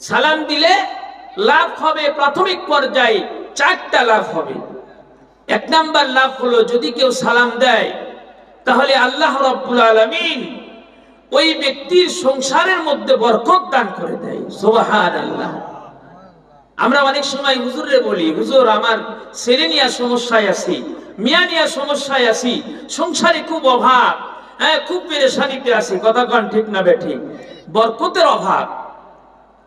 সালাম দিলে লাভ হবে প্রাথমিক পর্যায়ে চারটা লাভ হবে। এক নাম্বার লাভ হলো যদি কেউ সালাম দেয়, তাহলে আল্লাহ রব্বুল আলমিন ওই ব্যক্তির সংসারের মধ্যে বরকত দান করে দেয়। সোবাহান আল্লাহ আমরা অনেক সময় হুজুরে বলি, হুজুর, আমার ছেলে নিয়ে সমস্যায় আছি, মিয়া নিয়ে সমস্যায় আছি, সংসারে খুব অভাব হ্যাঁ খুব পেরেশানিতে আছি। কথা কন ঠিক না বেঠিক বরকতের অভাব।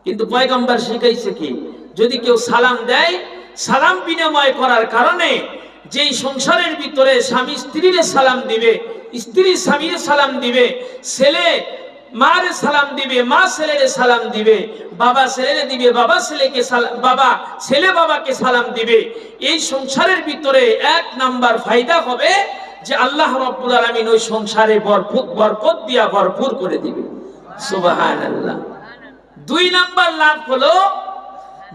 কিন্তু পয়গম্বর শিখাইছে কি? যদি কেউ সালাম দেয়, সালাম বিনিময় করার কারণে যেই সংসারের ভিতরে স্বামী স্ত্রীর সালাম দিবে স্ত্রী স্বামীর সালাম দিবে, ছেলে মার সালাম দিবে, মা ছেলের সালাম দিবে, বাবা ছেলেরে দিবে, বাবা ছেলেকে সালাম বাবা ছেলে বাবাকে সালাম দিবে, এই সংসারের ভিতরে এক নাম্বার ফায়দা হবে যে আল্লাহ রব্বুল আলামিন ওই সংসারে ভরপুর বরকত দিয়া ভরপুর করে দিবে। সুবহানাল্লাহ। দুই নাম্বার লাভ হলো,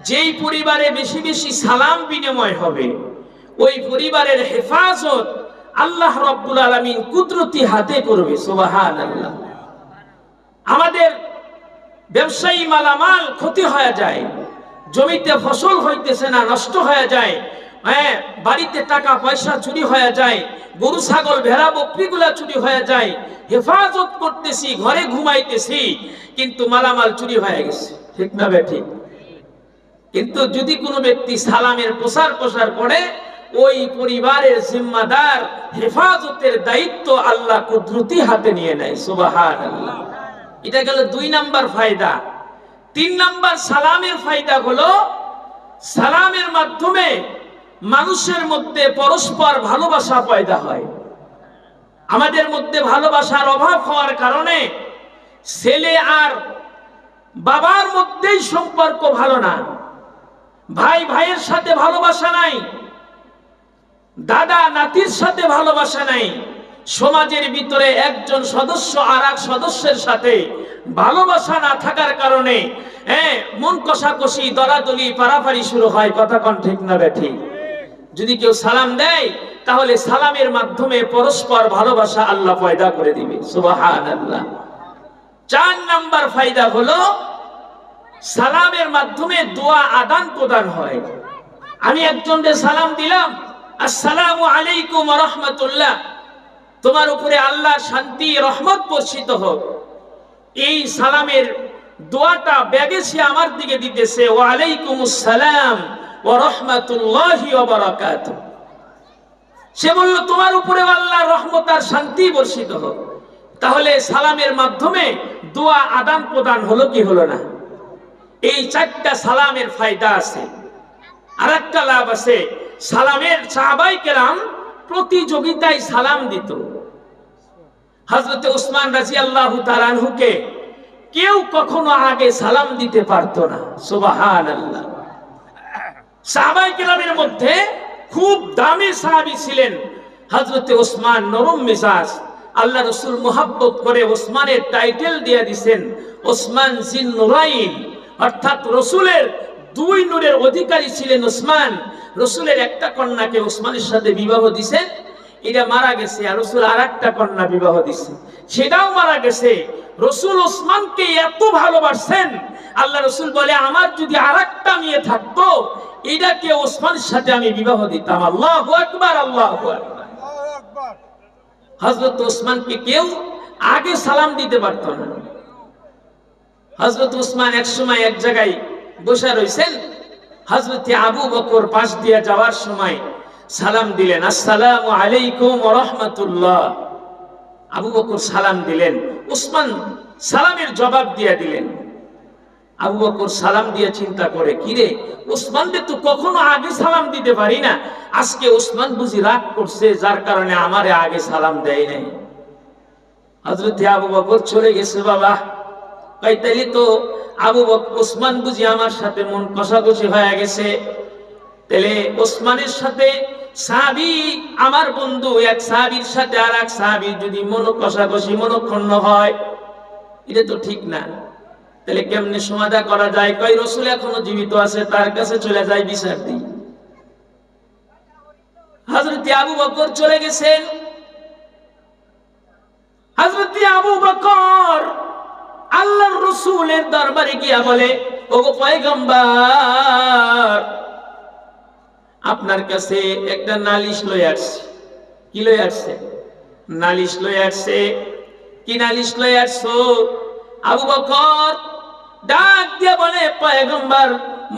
যেই পরিবারে বেশি বেশি সালাম বিনিময় হবে, ওই পরিবারের হেফাজত আল্লাহ রব্বুল আলমিন কুদরতি হাতে করবে সোবাহান আল্লাহ আমাদের ব্যবসায়ী মালামাল ক্ষতি হয়ে যায়, জমিতে ফসল হইতেছে না, নষ্ট হয়ে যায় হ্যাঁ বাড়িতে টাকা পয়সা চুরি হয়ে যায়, গরু, ছাগল, ভেড়া, বকরিগুলা চুরি হয়ে যায়। হেফাজত করতেছি, ঘরে ঘুমাইতেছি, কিন্তু মালামাল চুরি হয়ে গেছে। ঠিক না ঠিক? কিন্তু যদি কোনো ব্যক্তি সালামের প্রসার প্রসার করে, ওই পরিবারের জিম্মাদার হেফাজতের দায়িত্ব আল্লাহ কুদরতি হাতে নিয়ে নেয় সুবাহান আল্লাহ এটা গেল দুই নাম্বার ফায়দা। তিন নাম্বার সালামের ফায়দা হলো, সালামের মাধ্যমে মানুষের মধ্যে পরস্পর ভালোবাসা পয়দা হয়। আমাদের মধ্যে ভালোবাসার অভাব হওয়ার কারণে ছেলে আর বাবার মধ্যেই সম্পর্ক ভালো না। ভাই ভাইয়ের সাথে ভালোবাসা নাই, দাদা নাতির সাথে ভালোবাসা নাই, সমাজের ভিতরে একজন সদস্য আর এক সদস্যের সাথে ভালোবাসা না থাকার কারণে হ্যাঁ মন কষাকষি, দলাদলি, পারাপারি শুরু হয়, কথা কন ঠিক না বেঠি যদি কেউ সালাম দেয়, তাহলে সালামের মাধ্যমে পরস্পর ভালোবাসা আল্লাহ পয়দা করে দিবে। চার নাম্বার ফায়দা হলো, সালামের মাধ্যমে দোয়া আদান প্রদান হয়। আমি একজনকে সালাম দিলাম, আসসালামু আলাইকুম রহমতুল্লাহ। তোমার উপরে আল্লাহ শান্তি, রহমত বর্ষিত হোক। এই সালামের দোয়াটা ব্যাগে সে আমার দিকে দিতেছে ও আলাইকুম সালাম। ও রহমতুল্লাহি সে বলল, তোমার উপরে আল্লাহ রহমত আর শান্তি বর্ষিত হোক। তাহলে সালামের মাধ্যমে দোয়া আদান প্রদান হলো কি হলো না? এই চারটা সালামের ফায়দা আছে। আর একটা লাভ আছে, সালামের সাহাবাই কেরাম প্রতিযোগিতায় সালাম দিত। হজরতে উসমান রাজি আল্লাহ তালানহুকে কেউ কখনো আগে সালাম দিতে পারতো না। সুবাহান আল্লাহ সাহাবাই কেরামের মধ্যে খুব দামি সাহাবি ছিলেন। হজরতে ওসমান নরম মেজাজ। আল্লাহ রসুল মোহাব্বত করে ওসমানের টাইটেল দিয়ে দিছেন, ওসমান জিন নুরাইন। অর্থাৎ রসুলের দুই নূরের অধিকারী ছিলেন ওসমান। রসুলের একটা কন্যাকে ওসমানের সাথে বিবাহ দিছেন এটা মারা গেছে আর রসুল আর একটা কন্যা বিবাহ দিছে। সেটাও মারা গেছে। রসুল ওসমানকে এত ভালোবাসছেন। আল্লাহ রসুল বলে, আমার যদি আর একটা মেয়ে থাকতো, এটাকে ওসমানের সাথে আমি বিবাহ দিতাম। আল্লাহ আকবার, আল্লাহ হজরত ওসমানকে কেউ আগে সালাম দিতে পারত না। হজরত ওসমান এক সময় এক জায়গায় বসে রয়েছেন হজরত আবু বকর পাশ দিয়ে যাওয়ার সময় সালাম দিলেন, আসসালামু আলাইকুম রহমতুল্লাহ। আবু বকর সালাম দিলেন, উসমান সালামের জবাব দিয়ে দিলেন। আবু বকর সালাম দিয়ে চিন্তা করে কিরে ওসমানকে তো কখনো আগে সালাম দিতে পারি না। আজকে ওসমান বুঝি রাগ করছে, যার কারণে আমারে আগে সালাম দেয় নাই। হজরত আবু বকর চলে গেছে, বাবা তাই তাইলে তো আবু বকর ওসমান বুঝি আমার সাথে মন কষাকষি হয়ে গেছে। তাহলে ওসমানের সাথে সাহাবি, আমার বন্ধু, এক সাহাবির সাথে আর এক সাহাবির যদি মন কষাকষি মনক্ষণ হয়, এটা তো ঠিক না। তাহলে কেমনে সমাধা করা যায়? কই রসুল এখনও জীবিত আছে, তার কাছে চলে যায় বিচার দিই। হজরত আবু বকর চলে গেছেন। হজরত আবু বকর আল্লাহর রসুলের দরবারে গিয়া বলে, ওগো পয়গম্বর আপনার কাছে একটা নালিশ লই আসছে। কি লই আসছে? নালিশ লই আসছে। কি নালিশ লই আসছো? আবু বকর ডাক দিয়ে বলে, পয়গম্বর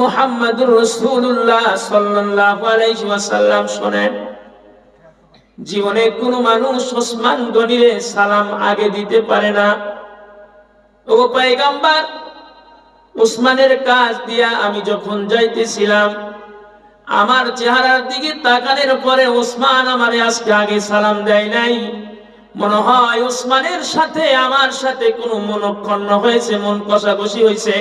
মুহাম্মদুর রাসূলুল্লাহ সাল্লাল্লাহু আলাইহি ওয়াসাল্লাম, শুনেন। জীবনে কোন মানুষ ওসমান গনিরে সালাম আগে দিতে পারে না। ও পয়গম্বর, ওসমানের কাজ দিয়া আমি যখন যাইতেছিলাম আমার চেহারার দিকে তাকানোর পরে ওসমান আমার আজকে আগে সালাম দেয় নাই। মনে হয় ওসমানের সাথে, আমার সাথে কোনো মনক্ষণ্ণ হয়েছে, মন কষাকষি হয়েছে।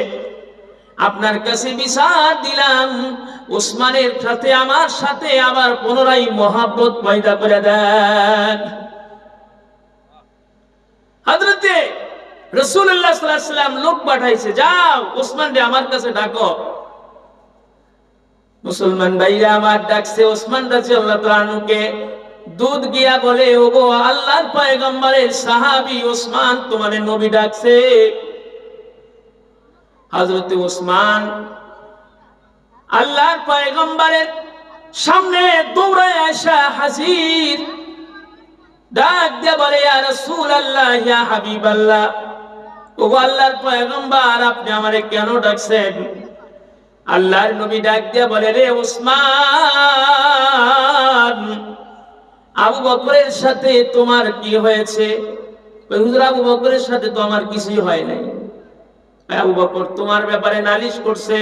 আপনার কাছে বিচার দিলাম, ওসমানের সাথে, আমার সাথে আবার পুনরায় মহাব্বত পয়দা করে দেন। হজরতে রসুল্লাহ সাল্লাম লোক পাঠাইছে, যাও, ওসমান রে, আমার কাছে ডাকো। মুসলমান ভাইরা আমার ডাকছে, ওসমান রাজি আল্লাহ তালুকে দুধ গিয়া বলে, ওগো, আল্লাহর পয়গম্বরের সাহাবি ওসমান তোমার নবী ডাকছে। হজরত ওসমান আল্লাহর পয়গম্বরের সামনে দৌড়ায় আসা হাজির। ডাক দিয়ে বলে, ইয়া রাসূলুল্লাহ, ইয়া হাবিবাল্লাহ, ওগো আল্লাহর পয়গম্বর, আপনি আমারে কেন ডাকছেন? আল্লাহর নবী ডাক দিয়ে বলে, রে ওসমান, আবু বকরের সাথে তোমার কি হয়েছে? হুজুর, আবু বকরের সাথে তো আমার কিছুই হয় নাই। আবু বকর, তোমার ব্যাপারে নালিশ করছে।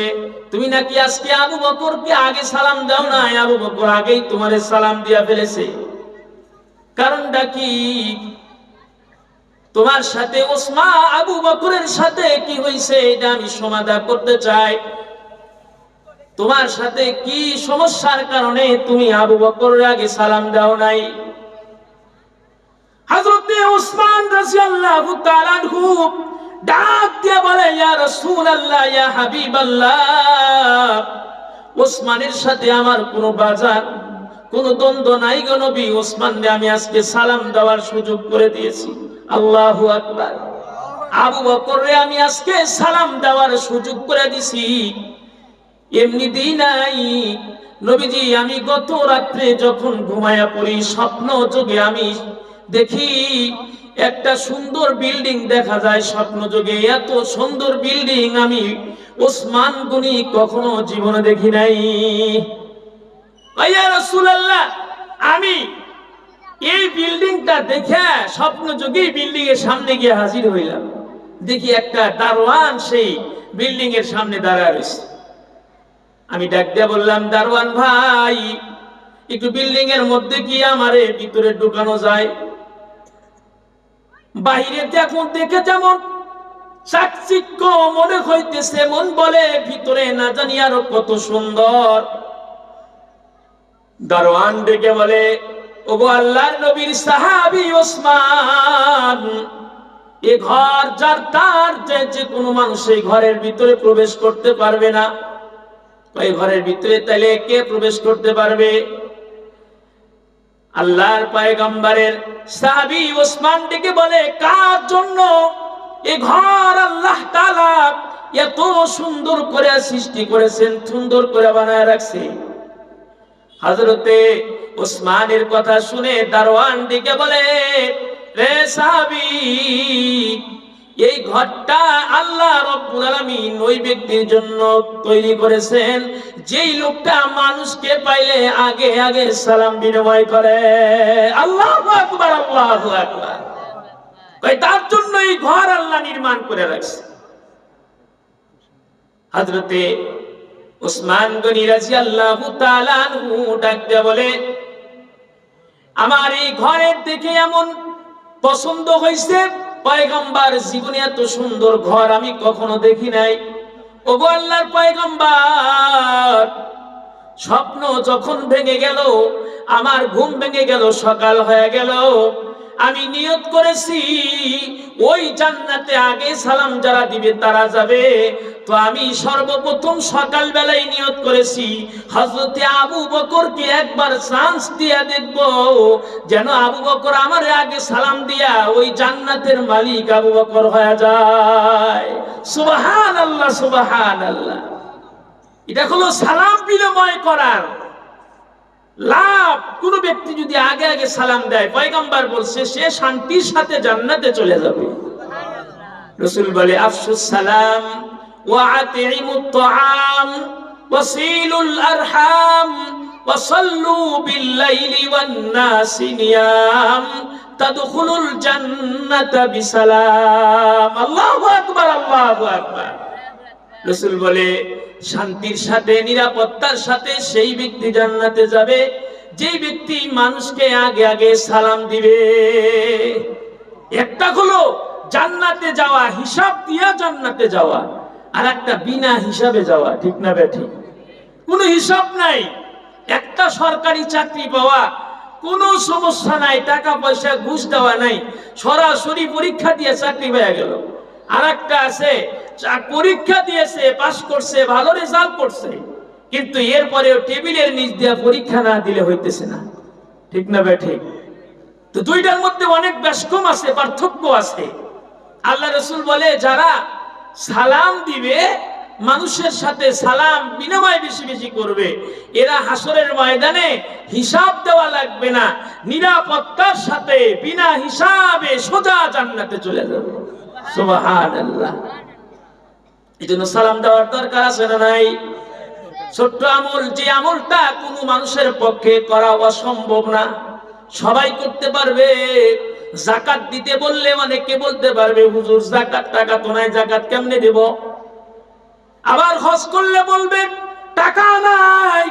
তুমি নাকি আজকে আবু বকরকে আগে সালাম দাও না আবু বকর আগেই তোমারে সালাম দিয়া ফেলেছে। কারণটা কি? তোমার সাথে ওসমা, আবু বকরের সাথে কি হয়েছে এটা আমি সমাধান করতে চাই। তোমার সাথে কি সমস্যার কারণে তুমি আবু বকরের আগে সালাম দাও নাই? হযরতে রাদিয়াল্লাহু তাআলা ডাক দিয়ে বলে, ইয়া রাসূলুল্লাহ, ইয়া হাবিবাল্লাহ সাথে আমার কোনো বাজার, কোনো দ্বন্দ্ব নাই গো নবী। ওসমানকে আমি আজকে সালাম দেওয়ার সুযোগ করে দিয়েছি। আল্লাহু আকবার। আবু বকররে আমি আজকে সালাম দেওয়ার সুযোগ করে দিছি। এমনিতেই নাই। নবীজি, আমি গত রাত্রে যখন ঘুমায়া পড়ি, স্বপ্ন যোগে আমি দেখি, একটা সুন্দর বিল্ডিং দেখা যায় স্বপ্ন যোগে। এত সুন্দর বিল্ডিং আমি ওসমান গনি কখনো জীবনে দেখি নাই। আমি এই বিল্ডিংটা দেখে স্বপ্ন যোগে বিল্ডিং এর সামনে গিয়ে হাজির হইলাম। দেখি একটা দারোয়ান সেই বিল্ডিং এর সামনে দাঁড়ায় রয়েছে। আমি ডাক দিয়ে বললাম, দারোয়ান ভাই, একটু বিল্ডিং এর মধ্যে কি আমারে ভিতরে ঢুকানো যায়? বাইরে দেখুন দেখে যেমন মনে হইতেছে, মন বলে ভিতরে না জানি আরও কত সুন্দর। দারোয়ান ডেকে বলে, ওগো আল্লাহর নবীর সাহাবি ওসমান, এ ঘর যার তার যে কোনো মানুষ এই ঘরের ভিতরে প্রবেশ করতে পারবে না। ওই ঘরের ভিতরে তাইলে কে প্রবেশ করতে পারবে? আল্লাহর পায়গম্বরের সাহাবি ওসমান ডেকে বলে, কার জন্য এ ঘর আল্লাহ তাআলা এত সুন্দর করে সৃষ্টি করেছেন, সুন্দর করে বানায় রাখছে? হযরতে ওসমানের কথা শুনে দারোয়ান ডেকে বলে, রে সাহাবি এই ঘরটা আল্লাহ রব্বুল আলামিন ওই ব্যক্তির জন্য তৈরি করেছেন। যেই লোকটা মানুষকে পাইলে আগে আগে সালাম বিনিময় করে। আল্লাহু আকবার আল্লাহু আকবার। তার জন্য এই ঘর আল্লাহ নির্মাণ করে রাখছে। হযরতে উসমান গনি রাদিয়াল্লাহু তাআলা আনহু ডাকতে বলে, আমার এই ঘরের দেখে এমন পছন্দ হয়েছে পয়গম্বার, জীবনে এত সুন্দর ঘর আমি কখনো দেখি নাই। ওগো আল্লাহর পয়গম্বার, স্বপ্ন যখন ভেঙে গেল, আমার ঘুম ভেঙে গেল, সকাল হয়ে গেল। আমি নিয়ত করেছি, ওই জান্নাতে আগে সালাম যারা দিবে তারা যাবে। তো আমি সর্বপ্রথম সকাল বেলায় নিয়ত করেছি হজরতে আবু বকরকে একবার চান্স দিয়া দেখব, যেন আবু বকর আমার আগে সালাম দিয়া ওই জান্নাতের মালিক আবু বকর হয়ে যায়। সুবাহান আল্লাহ সুবাহান আল্লাহ এটা হলো সালাম বিনিময় করার। লাভ। কোন ব্যক্তি যদি আগে আগে সালাম দেয়, পয়গম্বর বলছে, সে শান্তির সাথে জান্নাতে চলে যাবে। রসুল বলে, আফসুস সালাম আল্লাহু আকবার আল্লাহু আকবার। রসুল বলে, শান্তির সাথে, নিরাপত্তার সাথে সেই ব্যক্তি জান্নাতে যাবে। যেই ব্যক্তি মানুষকে আগে আগে সালাম দিবে, একটা হলো জান্নাতে যাওয়া, হিসাব দিয়া জান্নাতে যাওয়া আর একটা বিনা হিসাবে যাওয়া, ঠিক না বেঠিক কোনো হিসাব নাই। একটা সরকারি চাকরি পাওয়া, কোনো সমস্যা নাই, টাকা পয়সা, ঘুষ দেওয়া নাই, সরাসরি পরীক্ষা দিয়ে চাকরি পেয়ে গেল। আর একটা আছে পরীক্ষা দিয়েছে, পাশ করছে, ভালো রেজাল্ট করছে, কিন্তু এরপরেও টেবিলের নিচ দিয়ে পরীক্ষা না দিলে হইতেছে না। ঠিক না বে ঠিক? তো দুইটার মধ্যে অনেক ব্যস্কম আছে, পার্থক্য আছে। আল্লাহ রসুল বলে, যারা সালাম দিবে, মানুষের সাথে সালাম বিনিময় বেশি বেশি করবে, এরা হাসরের ময়দানে হিসাব দেওয়া লাগবে না, নিরাপত্তার সাথে, বিনা হিসাবে সোজা জান্নাতে চলে যাবে। সুবহানাল্লাহ। এই জন্য সালাম দেওয়ার দরকার আছে না নাই? ছোট্ট আমল, যে আমলটা কোনো মানুষের পক্ষে করা অসম্ভব না। সবাই করতে পারবে, জাকাত দিতে বললে অনেকে বলতে পারবে, হুজুর, জাকাত টাকা তো নাই, জাকাত কেমনে দেব? আবার হজ করলে বলবে, টাকা নাই,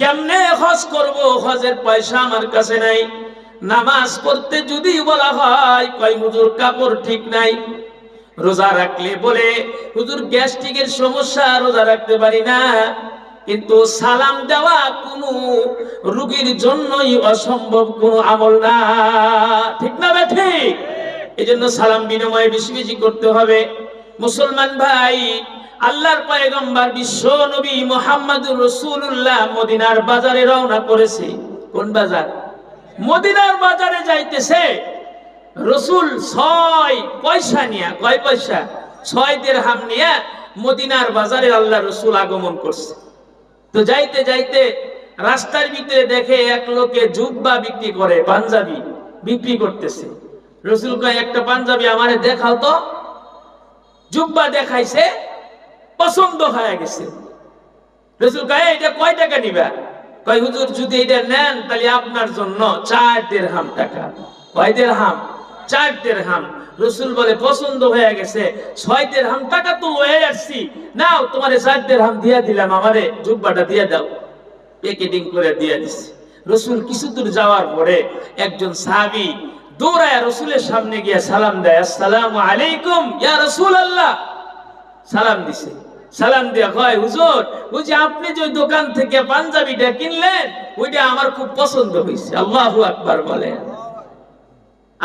কেমনে হজ করব? হজের পয়সা আমার কাছে নাই। নামাজ পড়তে যদি বলা হয়, কয়, হুজুর, কাপড় ঠিক নাই। রোজা রাখলে বলে, হুজুর, গ্যাস্ট্রিকের সমস্যা, রোজা রাখতে পারি না। কিন্তু সালাম দেওয়া কোনো রুগীর জন্যই অসম্ভব কোনো আমল না। ঠিক না বে ঠিক? এই জন্য সালাম বিনিময় বেশি বেশি করতে হবে। মুসলমান ভাই, আল্লাহর পয়গম্বর বিশ্ব নবী মোহাম্মদুর রসুল্লাহ মদিনার বাজারে রওনা করেছে। কোন বাজার? মদিনার বাজারে যাইতেছে। রসুল ছয় পয়সা নিয়া, কয় পয়সা? ছয় দের হাম নিয়া মদিনার বাজারে আল্লাহ রসুল আগমন করছে। তো যাইতে যাইতে রাস্তার ভিতরে দেখে এক লোকে জুব্বা বিক্রি করে, পাঞ্জাবি বিক্রি করতেছে। রসুল কয়, একটা পাঞ্জাবি আমারে দেখাও তো। জুব্বা দেখাইছে, পছন্দ হয়ে গেছে। রসুল কয় এটা কয় টাকা নিবা? কয়, হুজুর, যদি এটা নেন, তাহলে আপনার জন্য চার দেড় হাম টাকা। কয় দেড় হাম চার দেড় হাম। রসুল বলে, পছন্দ হয়ে গেছে। ছয় দেড় হাম টাকা তো লয়ে আসছি। নাও, তোমারে চার দেড় হাম দিয়া দিলাম, আমারে জুব্বাটা দিয়ে দাও। প্যাকেটিং করে দিয়ে দিছি। রসুল কিছু দূর যাওয়ার পরে একজন সাহাবি দৌড়ায় রসুলের সামনে গিয়ে সালাম দেয়, আসসালামু আলাইকুম, ইয়া রসুল আল্লাহ সালাম দিছে। সালাম দিয়া কয়, হুজুর, ওই যে আপনি যে দোকান থেকে পাঞ্জাবিটা কিনলেন, ওইটা আমার খুব পছন্দ হয়েছে আল্লাহু আকবার বলে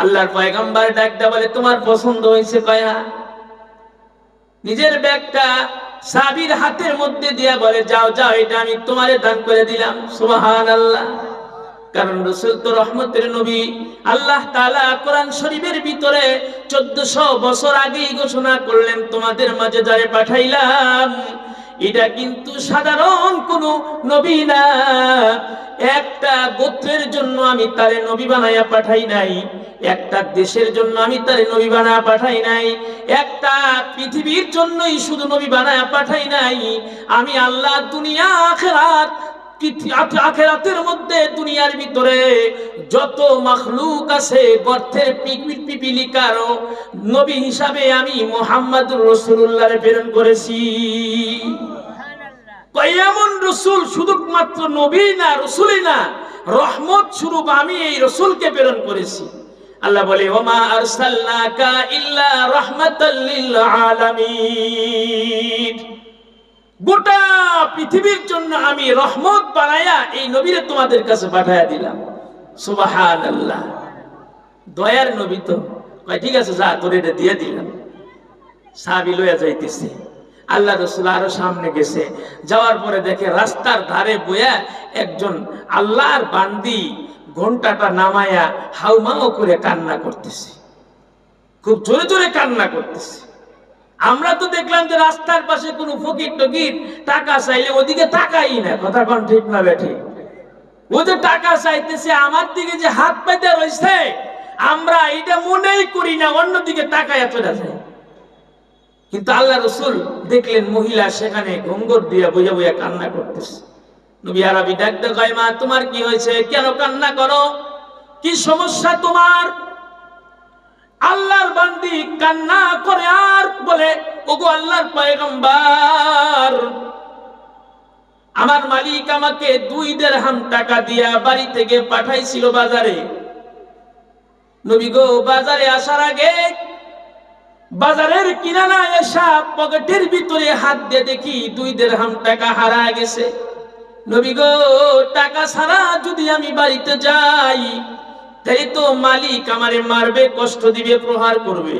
আল্লাহর পয়গম্বর ডাকটা বলে, তোমার পছন্দ হয়েছে কয়া? নিজের ব্যাগটা সাবির হাতের মধ্যে দিয়া বলে, যাও যাও, এটা আমি তোমারে দান করে দিলাম। সুবহান আল্লাহ কারণ রসুল তো রহমতের নবী, আল্লাহ তাআলা কোরআন শরীফের ভিতরে চোদ্দশো বছর আগেই ঘোষণা করলেন, তোমাদের মাঝে যারে পাঠাইলাম এটা কিন্তু সাধারণ কোন নবী না। একটা গোত্রের জন্য আমি তারে নবী বানাইয়া পাঠাই নাই, একটা দেশের জন্য আমি তারে নবী বানায়া পাঠাই নাই, একটা পৃথিবীর জন্যই শুধু নবী বানায়া পাঠাই নাই। আমি আল্লাহ দুনিয়া, আখেরাত আখেরাতের মধ্যে দুনিয়ার ভিতরে যত মখলুক আছে গর্থের পিপিল পিপিলিকারও নবী হিসাবে আমি মোহাম্মদুর রসুল্লাহ প্রেরণ করেছি। এমন রসুল শুধুমাত্র নবী না, রসুলই না, রহমত স্বরূপ আমি এই রসুলকে প্রেরণ করেছি। আল্লাহ বলে, ওমা আরসালনাকা ইল্লা রাহমাতাল আলামিন। গোটা পৃথিবীর জন্য আমি রহমত বানায়া এই নবীরে তোমাদের কাছে পাঠায়া দিলাম। সুবহানাল্লাহ। দয়ার নবী তো। ঠিক আছে, যা, তোর এটা দিয়ে দিলাম। সাহাবি লইয়া যাইতেছে। আল্লাহ রসুল আরও সামনে গেছে। যাওয়ার পরে দেখে রাস্তার ধারে বইয়া একজন আল্লাহর বান্দি ঘন্টাটা নামায়া হাউমাও করে কান্না করতেছে। খুব জোরে জোরে কান্না করতেছে। আমরা তো দেখলাম যে রাস্তার পাশে কোনো ফকির টকির টাকা চাইলে ওদিকে তাকাই না। কথা কোন ঠিক না বেঠি? ও যে টাকা চাইতেছে, আমার দিকে যে হাত পাইতে রয়েছে আমরা এটা মনেই করি না অন্যদিকে টাকায় চলে যায়। কিন্তু আল্লাহ রসুল দেখলেন মহিলা সেখানে ঘুঙ্গর দিয়ে বইয়া বইয়া কান্না করতেছে। নবী আরবি ডাকতে কয় মা, তোমার কি হয়েছে? কেন কান্না করো? কি সমস্যা তোমার? আল্লাহর বান্দি কান্না করে আর বলে, ওগো আল্লাহর পয়গম্বর, আমার মালিক আমাকে দুই দেড়হাম টাকা দিয়া বাড়ি থেকে পাঠাইছিল বাজারে। নবী বাজারে আসার আগে বাজারের কিনারা এসা পকেটের ভিতরে হাত দিয়ে দেখি দুই দেড়হাম টাকা হারা গেছে। নবী টাকা ছাড়া যদি আমি বাড়িতে যাই তাই তো মালিক আমারে মারবে, কষ্ট দিবে, প্রহার করবে।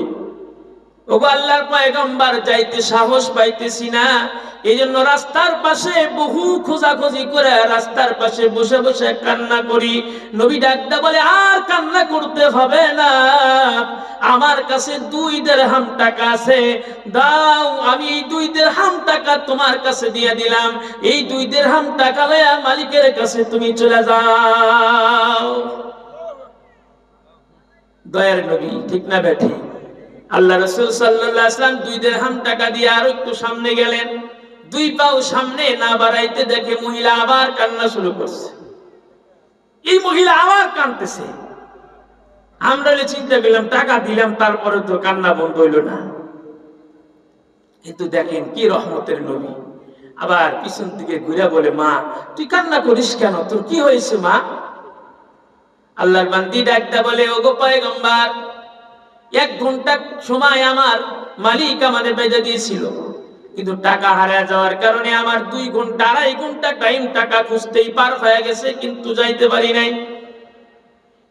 ওগো আল্লাহর পয়গম্বর, যাইতে সাহস পাইতেছি না। এই জন্য রাস্তার পাশে বহু খোঁজাখুঁজি করে রাস্তার পাশে বসে বসে কান্না করি। নবী ডাকদা বলে, আর কান্না করতে হবে না। আমার কাছে দুই দেড়হাম টাকা আছে। দাও, আমি এই দুই দেড়হাম টাকা তোমার কাছে দিয়ে দিলাম। এই দুই দেড়হাম টাকা লয়া মালিকের কাছে তুমি চলে যাও। দয়ার নবী, ঠিক না ব্যাঠি? আল্লাহ রসুল সাল্লাম দুই দেড়হাম টাকা দিয়ে আরও একটু সামনে গেলেন। দুই পাও সামনে না বাড়াইতে দেখে মহিলা আবার কান্না শুরু করছে। এই মহিলা আবার কানতেছে আমরা চিন্তা করলাম, টাকা দিলাম, তারপরে তো কান্না বন্ধ হইল না। কিন্তু দেখেন কি রহমতের নবী। আবার পিছন দিকে ঘুরে বলে, মা, তুই কান্না করিস কেন? তোর কি হয়েছে, মা? আল্লাহর বান্দি ডাকটা বলে ও ওগো পয়গম্বর, এক ঘণ্টা সময় আমার মালিক আমাদের বেজে দিয়েছিল। কিন্তু টাকা হারিয়ে যাওয়ার কারণে আমার দুই ঘণ্টা, আড়াই ঘণ্টা টাইম টাকা খুঁজতেই পার হয়ে গেছে, কিন্তু যাইতে পারি নাই।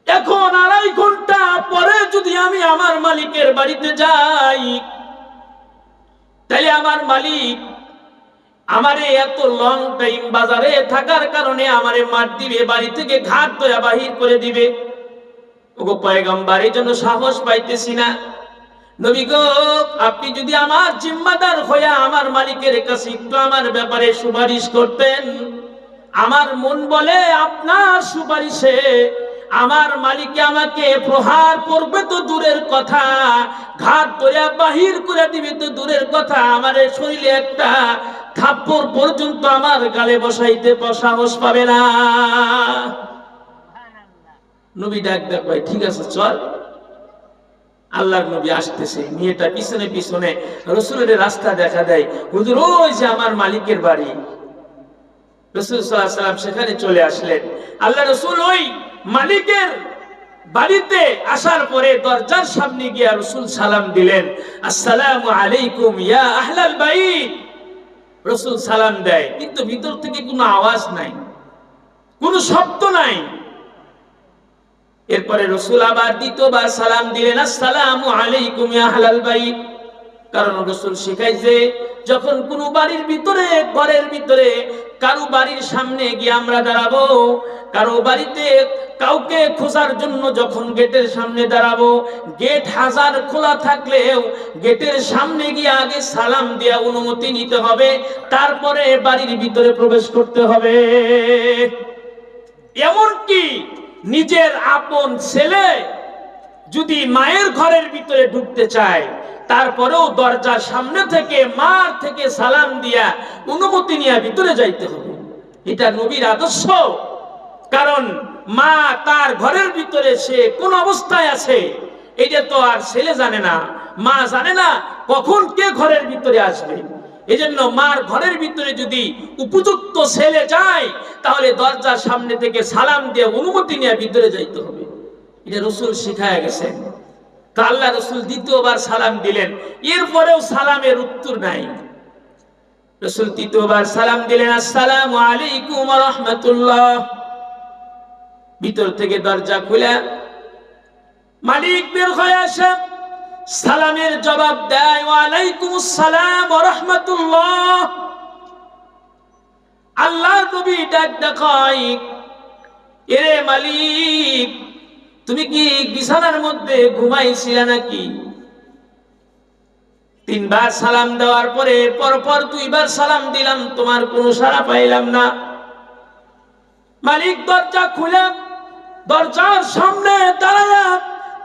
এখন আড়াই ঘণ্টা পরে যদি আমি আমার মালিকের বাড়িতে যাই তাহলে আমার মালিক আমারে এত লং টাইম বাজারে থাকার কারণে আমারে মার দিবে, বাড়ি থেকে ঘাট দয়া বাহির করে দিবে। ওগো পয়গম্বর, এই জন্য সাহস পাইতেছি না। নবী আপনি যদি আমার জিম্মাদার হইয়া আমার মালিকের কাছে একটু আমার ব্যাপারে সুপারিশ করতেন, আমার মন বলে আপনার সুপারিশে আমার মালিকে আমাকে প্রহার করবে তো দূরের কথা ঘাট ধরে বাহির করে দিবে তো দূরের কথা, আমার শরীরে একটা থাপ্পড় পর্যন্ত আমার গালে বসাইতে সাহস পাবে না। নবী ডাক ঠিক আছে, চল। আল্লাহর নবী আসতেছে, মেয়েটা পিছনে পিছনে রসুলের রাস্তা দেখা দেয়। হুজুর, ওই যে আমার মালিকের বাড়ি। রসুল সাল্লাহ সাল্লাম সেখানে চলে আসলেন। আল্লাহ রসুল, ওই মালিকের বাড়িতে আসার পরে দরজার সামনে গিয়া রসুল সালাম দিলেন, আসসালামু আলাইকুম ইয়া আহলাল বাইত। রসুল সালাম দেয়, কিন্তু ভিতর থেকে কোনো আওয়াজ নাই, কোনো শব্দ নাই। এরপরে রসুল আবার দ্বিতীয়বার সালাম দিলেন, আসসালামু আলাইকুম ইয়া আহলাল বাইত। কারণ রসুল শিখাইছে, যখন কোন বাড়ির ভিতরে, ঘরের ভিতরে কারও বাড়ির সামনে গিয়ে আমরা দাঁড়াবো, কারও বাড়িতে কাউকে খোঁজার জন্য যখন গেটের সামনে দাঁড়াবো, গেট হাজার খোলা থাকলেও গেটের সামনে গিয়ে আগে সালাম দেওয়া অনুমতি নিতে হবে, তারপরে বাড়ির ভিতরে প্রবেশ করতে হবে। এমনকি নিজের আপন ছেলে যদি মায়ের ঘরের ভিতরে ঢুকতে চায় তারপরেও দরজার সামনে থেকে মার থেকে সালাম দিয়া অনুমতি নিয়ে ভিতরে যাইতে হবে। এটা নবীর আদর্শ। কারণ মা তার ঘরের ভিতরে সে কোন অবস্থায় আছে, এটা তো আর ছেলে জানে না, মা জানে না কখন কে ঘরের ভিতরে আসবে। এজন্য মার ঘরের ভিতরে যদি উপযুক্ত ছেলে যায়, তাহলে দরজার সামনে থেকে সালাম দিয়ে অনুমতি নিয়ে ভিতরে যাইতে হবে। এটা রসুল শিখায় গেছেন। তো আল্লাহ রসুল দ্বিতীয়বার সালাম দিলেন। এরপরেও সালামের উত্তর নাই। রসুল তৃতীয়বার সালাম দিলেন, আসসালাম আলাইকুম রহমতুল্লাহ। ভিতর থেকে দরজা খুলে মালিক বের হয়ে আসে। সালামের জবাব দেয়, ওয়ালাইকুম ওয়া রাহমাতুল্লাহ। আল্লাহ নবী ডাক দেখায়, এরে মালিক তুমি কি বিছানার মধ্যে ঘুমাইছিলে নাকি? তিনবার সালাম দেওয়ার পরে পরপর দুইবার সালাম দিলাম, তোমার কোনো সাড়া পাইলাম না। মালিক দরজা খুলে, দরজার সামনে দাঁড়ায়া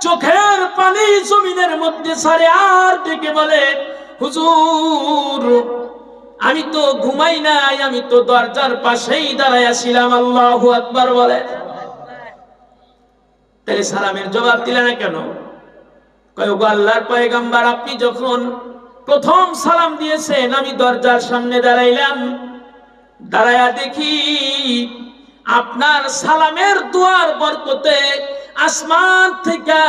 চোখের পানি জমিনের মধ্যে সারে আর ডেকে বলে, হুজুর, আমি তো ঘুমাই নাই, আমি তো দরজার পাশেই দাঁড়াইয়াছিলাম আল্লাহু আকবার বলে। তাহলে সালামের জবাব দিলে না কেন? কয় গো আল্লাহর পয়গাম্বার, আপনি যখন প্রথম সালাম দিয়েছেন, আমি দরজার সামনে দাঁড়াইলাম। দাঁড়ায়া দেখি আপনার সালামের দুয়ার বরকতে আসমান থেকে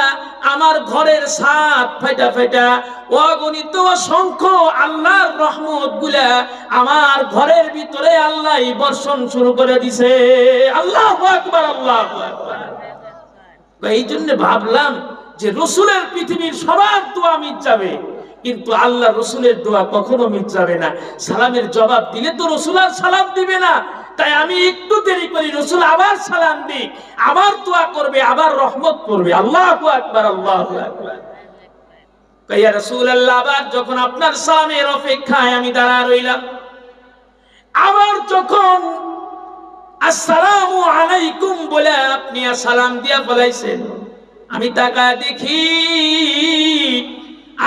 আমার ঘরের সাত ফেটা ফেটা অগণিত অসংখ্য আল্লাহর রহমতগুলা আমার ঘরের ভিতরে আল্লাহ বর্ষণ শুরু করে দিছে। আল্লাহ আল্লাহ এই জন্য ভাবলাম যে রসুলের পৃথিবীর সবার দোয়া মিট যাবে। কিন্তু আল্লাহ রসুলের দোয়া কখনো মিট যাবে না। সালামের জবাব দিলে তো রসুল আর সালাম দিবে না। তাই আমি একটু দেরি করি, রসুল আবার সালাম দিই আবার দোয়া করবে, আবার রহমত করবে। আল্লাহ আকবার আল্লাহ আকবার। কাইয়া রসুল আল্লাহ আবার যখন আপনার সালামের অপেক্ষায় আমি দাঁড়া রইলাম, আবার যখন আসসালামু আলাইকুম বলে আপনি সালাম দিয়া বলাইছেন আমি তাকা দেখি,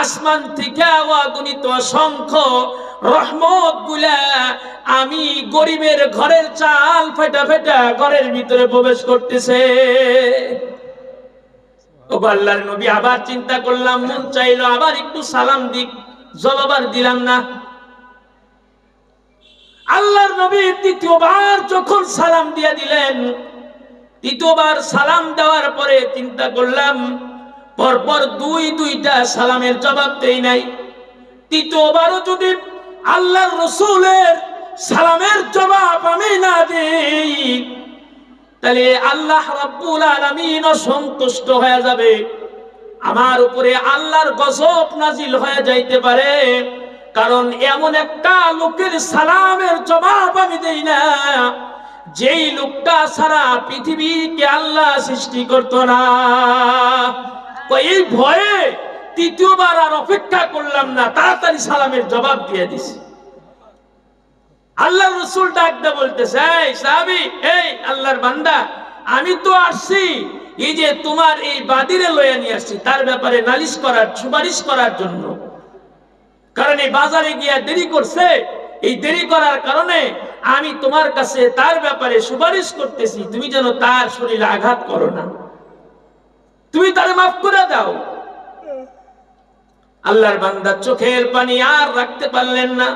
আসমান থেকে অগণিত অসংখ্য রহমতগুলা আমি গরিবের ঘরের চাল ফেটা ফেটা ঘরের ভিতরে প্রবেশ করতেছে। ও আল্লাহর নবী আবার চিন্তা করলাম, মন চাইলো আবার একটু সালাম দিক জলবার দিলাম না। আল্লাহর নবী তৃতীয়বার যখন সালাম দিয়ে দিলেন, তৃতীয়বার সালাম দেওয়ার পরে চিন্তা করলাম, পরপর দুই দুইটা সালামের জবাব দেই নাই। তৃতীয়বারও যদি আল্লাহর রসুলের সালামের জবাব আমি না দেই, তাহলে আল্লাহ রাব্বুল আলামিন অসন্তুষ্ট হয়ে যাবে। আমার উপরে আল্লাহর গজব নাজিল হয়ে যাইতে পারে। কারণ এমন একটা লোকের সালামের জবাব আমি দেই না। যেই লোকটা সারা পৃথিবীকে আল্লাহ সৃষ্টি করত না। এই ভয়ে তৃতীয়বার আর অপেক্ষা করলাম না, তাড়াতাড়ি সালামের জবাব দিয়ে দিছি। আল্লাহ রসুল ডাকতে বলতেছে, এই সাহাবি, এই আল্লাহর বান্দা, আমি তো আসছি, এই যে তোমার এই বাদিরে লয়ে নিয়ে আসছি, তার ব্যাপারে নালিশ করার, সুপারিশ করার জন্য। কারণ এই বাজারে গিয়া দেরি করছে। এই দেরি করার কারণে আমি তোমার কাছে তার ব্যাপারে সুপারিশ করতেছি, তুমি যেন তার শরীরে আঘাত করো না। তুমি তারে মাফ করে দাও। আল্লাহর বান্দা চোখের পানি আর রাখতে পারলেন না।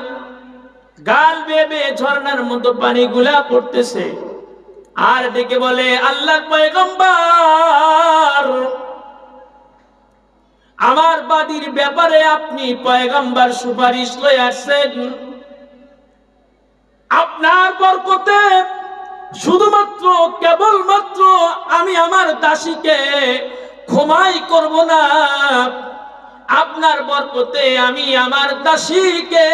গাল বেবে ঝর্ণার মতো পানি গুলা পড়তেছে। আর ডেকে বলে, আল্লাহর পয়গম্বর আমার বাদীর ব্যাপারে আপনি পয়গম্বর সুপারিশ লয়ে আসছেন। আপনার বরকতে শুধুমাত্র, কেবলমাত্র আমি আমার দাসীকে ক্ষমাই করব না। আপনার বরকতে আমি আমার দাসীকে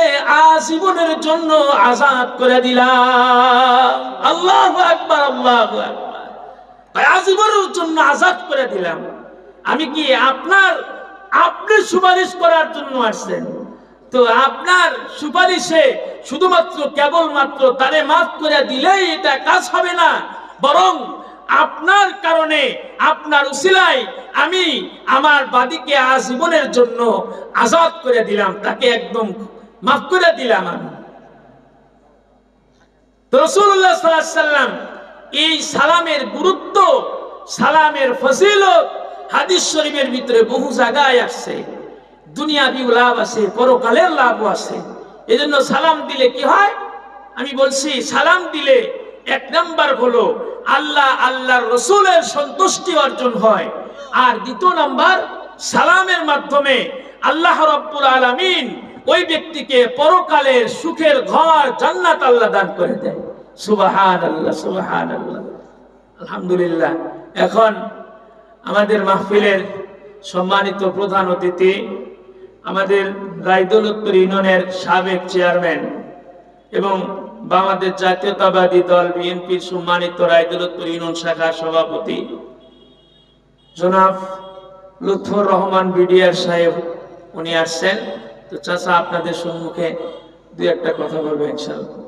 আজীবনের জন্য আজাদ করে দিলাম। আল্লাহ একবার আল্লাহ একবার আজীবনের জন্য আজাদ করে দিলাম। আমি কি আপনার আপনি সুপারিশ করার জন্য আসছেন। তো আপনার সুপারিশে শুধুমাত্র কেবলমাত্র তারে মাফ করে দিলেই এটা কাজ হবে না, বরং আপনার কারণে, আপনার উসিলায় আমি আমার বাদীকে আজীবনের জন্য আজাদ করে দিলাম, তাকে একদম মাফ করে দিলাম আমি। রসুল্লাহ সাল্লাম এই সালামের গুরুত্ব, সালামের ফজিলত হাদিস শরীফের ভিতরে বহু জায়গায় আসছে। দুনিয়াবিও লাভ আছে, পরকালের লাভও আছে। এজন্য সালাম দিলে কি হয়? আমি বলছি, সালাম দিলে এক নাম্বার হলো আল্লাহ আল্লাহর রসুলের সন্তুষ্টি অর্জন হয়। আর দ্বিতীয় নাম্বার, সালামের মাধ্যমে আল্লাহ রব্বুল আলামিন ওই ব্যক্তিকে পরকালের সুখের ঘর জান্নাত আল্লাহ দান করে দেয়। সুবাহান আল্লাহ সুবাহান আল্লাহ আলহামদুলিল্লাহ। এখন আমাদের মাহফিলের সম্মানিত প্রধান অতিথি, আমাদের রায়দৌলতপুর ইউনিয়নের সাবেক চেয়ারম্যান এবং বাংলাদেশ জাতীয়তাবাদী দল বিএনপির সম্মানিত রায়দৌলতপুর ইউনিয়ন শাখার সভাপতি, জনাব লুৎফর রহমান বিডিআর সাহেব উনি আসছেন। তো চাচা, আপনাদের সম্মুখে দু একটা কথা বলবেন ইনশাল্লাহ